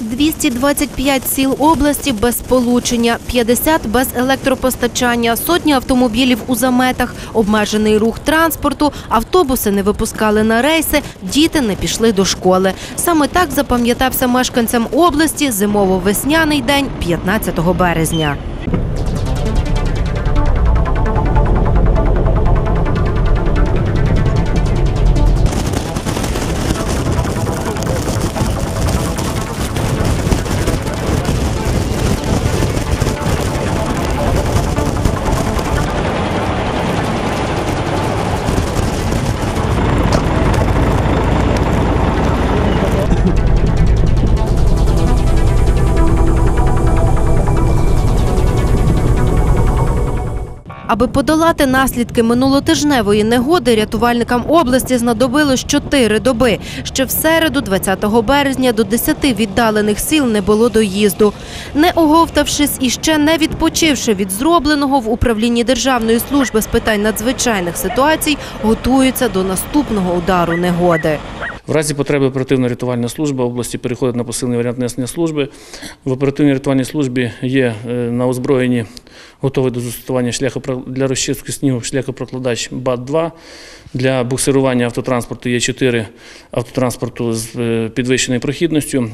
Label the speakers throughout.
Speaker 1: 225 сіл області без сполучення, 50 без електропостачання, сотні автомобілів у заметах, обмежений рух транспорту, автобуси не випускали на рейси, діти не пішли до школи. Саме так запам'ятався мешканцям області зимово-весняний день 15 березня. Аби подолати наслідки минулотижневої негоди, рятувальникам області знадобилось 4 доби. Ще в середу, 20 березня, до 10 віддалених сіл не було доїзду. Не оговтавшись і ще не відпочивши від зробленого в управлінні Державної служби з питань надзвичайних ситуацій, готуються до наступного удару негоди.
Speaker 2: В разі потреби оперативно-рятувальна служба області переходить на посилений варіант несення служби. В оперативній рятувальній службі є е, на озброєнні готовий до застосування шляхопро- для розчистки снігу шляхопрокладач БАТ-2. Для буксирування автотранспорту є 4 автотранспорту з е, підвищеною прохідністю.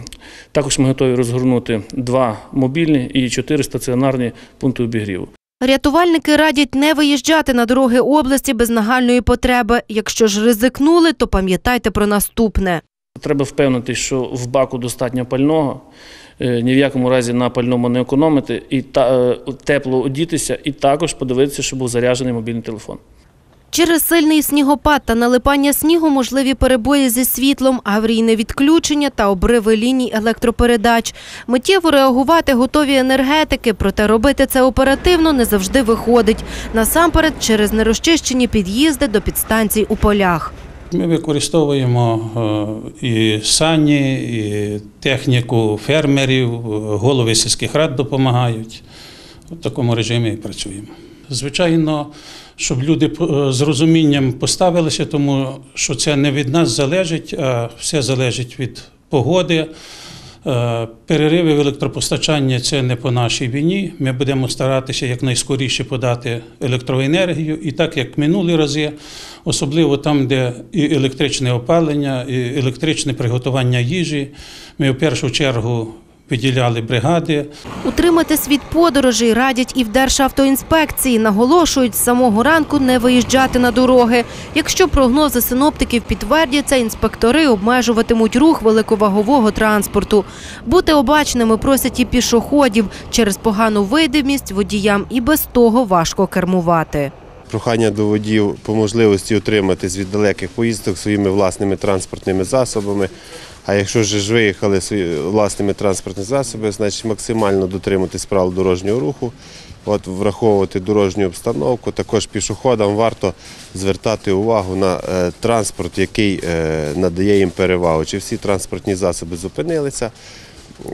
Speaker 2: Також ми готові розгорнути 2 мобільні і 4 стаціонарні пункти обігріву.
Speaker 1: Рятувальники радять не виїжджати на дороги області без нагальної потреби. Якщо ж ризикнули, то пам'ятайте про наступне.
Speaker 2: Треба впевнити, що в баку достатньо пального, е, ні в якому разі на пальному не економити, і е, тепло одітися, і також подивитися, щоб був заряджений мобільний телефон.
Speaker 1: Через сильний снігопад та налипання снігу можливі перебої зі світлом, аварійне відключення та обриви ліній електропередач. Миттєво реагувати готові енергетики, проте робити це оперативно не завжди виходить. Насамперед через нерозчищені під'їзди до підстанцій у полях.
Speaker 3: Ми використовуємо е, і сані, і техніку фермерів, е, голови сільських рад допомагають. В такому режимі і працюємо. Звичайно, щоб люди е, з розумінням поставилися, тому що це не від нас залежить, а все залежить від погоди. Е, Перериви в електропостачанні це не по нашій війні. Ми будемо старатися якнайскоріше подати електроенергію. І так як минулі рази, особливо там, де і електричне опалення, і електричне приготування їжі, ми в першу чергу виділяли бригади.
Speaker 1: Утриматись від подорожей радять і в Державтоінспекції. Наголошують, з самого ранку не виїжджати на дороги. Якщо прогнози синоптиків підтвердяться, інспектори обмежуватимуть рух великовагового транспорту. Бути обачними просять і пішоходів. Через погану видимість водіям і без того важко кермувати.
Speaker 4: Прохання до водіїв по можливості утриматись від далеких поїздок своїми власними транспортними засобами. А якщо ж виїхали власними транспортними засобами, значить максимально дотримуватись правил дорожнього руху, от враховувати дорожню обстановку. Також пішоходам варто звертати увагу на е, транспорт, який е, надає їм перевагу. Чи всі транспортні засоби зупинилися,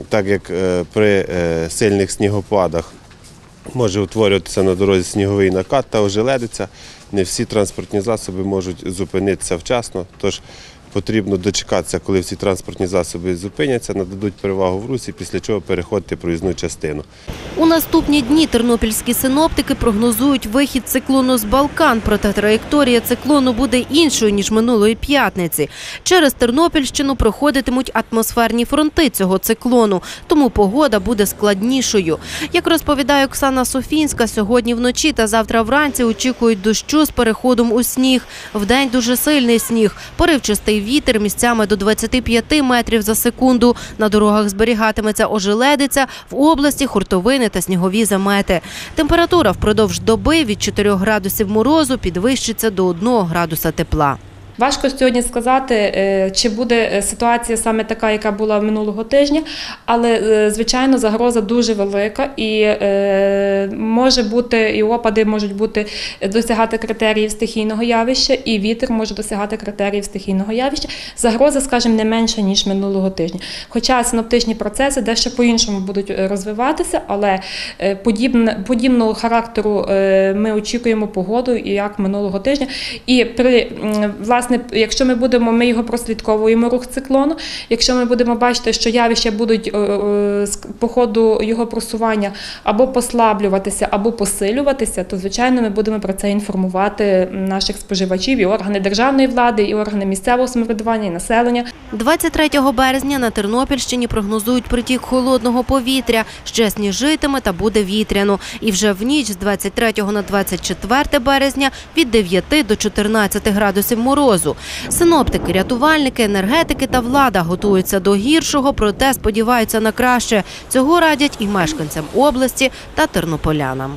Speaker 4: так як е, при сильних снігопадах може утворюватися на дорозі сніговий накат та ожеледиця. Не всі транспортні засоби можуть зупинитися вчасно, тож потрібно дочекатися, коли всі транспортні засоби зупиняться, нададуть перевагу в русі, після чого переходити проїзну частину.
Speaker 1: У наступні дні тернопільські синоптики прогнозують вихід циклону з Балкан, проте траєкторія циклону буде іншою, ніж минулої п'ятниці. Через Тернопільщину проходитимуть атмосферні фронти цього циклону, тому погода буде складнішою. Як розповідає Оксана Софінська, сьогодні вночі та завтра вранці очікують дощу з переходом у сніг. Вдень дуже сильний сніг, поривчастий вітер місцями до 25 метрів за секунду. На дорогах зберігатиметься ожеледиця, в області хуртовини та снігові замети. Температура впродовж доби від 4 градусів морозу підвищиться до 1 градуса тепла.
Speaker 5: Важко сьогодні сказати, е, чи буде е, ситуація саме така, яка була минулого тижня, але е, звичайно загроза дуже велика і може бути, і опади можуть бути досягати критеріїв стихійного явища, і вітер може досягати критеріїв стихійного явища. Загроза, скажімо, не менша ніж минулого тижня. Хоча синоптичні процеси дещо по-іншому будуть розвиватися, але подібного характеру ми очікуємо погоду, як минулого тижня. І при власне власне, якщо ми будемо, ми його прослідковуємо рух циклону. Якщо ми будемо бачити, що явища будуть е, е, з- по ходу його просування або послаблюватися, або посилюватися, то звичайно ми будемо про це інформувати наших споживачів і органи державної влади, і органи місцевого самоврядування, і населення.
Speaker 1: 23 березня на Тернопільщині прогнозують притік холодного повітря. Ще сніжитиме та буде вітряно. І вже в ніч з 23 на 24 березня від 9 до 14 градусів морозу. Синоптики, рятувальники, енергетики та влада готуються до гіршого, проте сподіваються на краще. Цього радять і мешканцям області та тернополянам.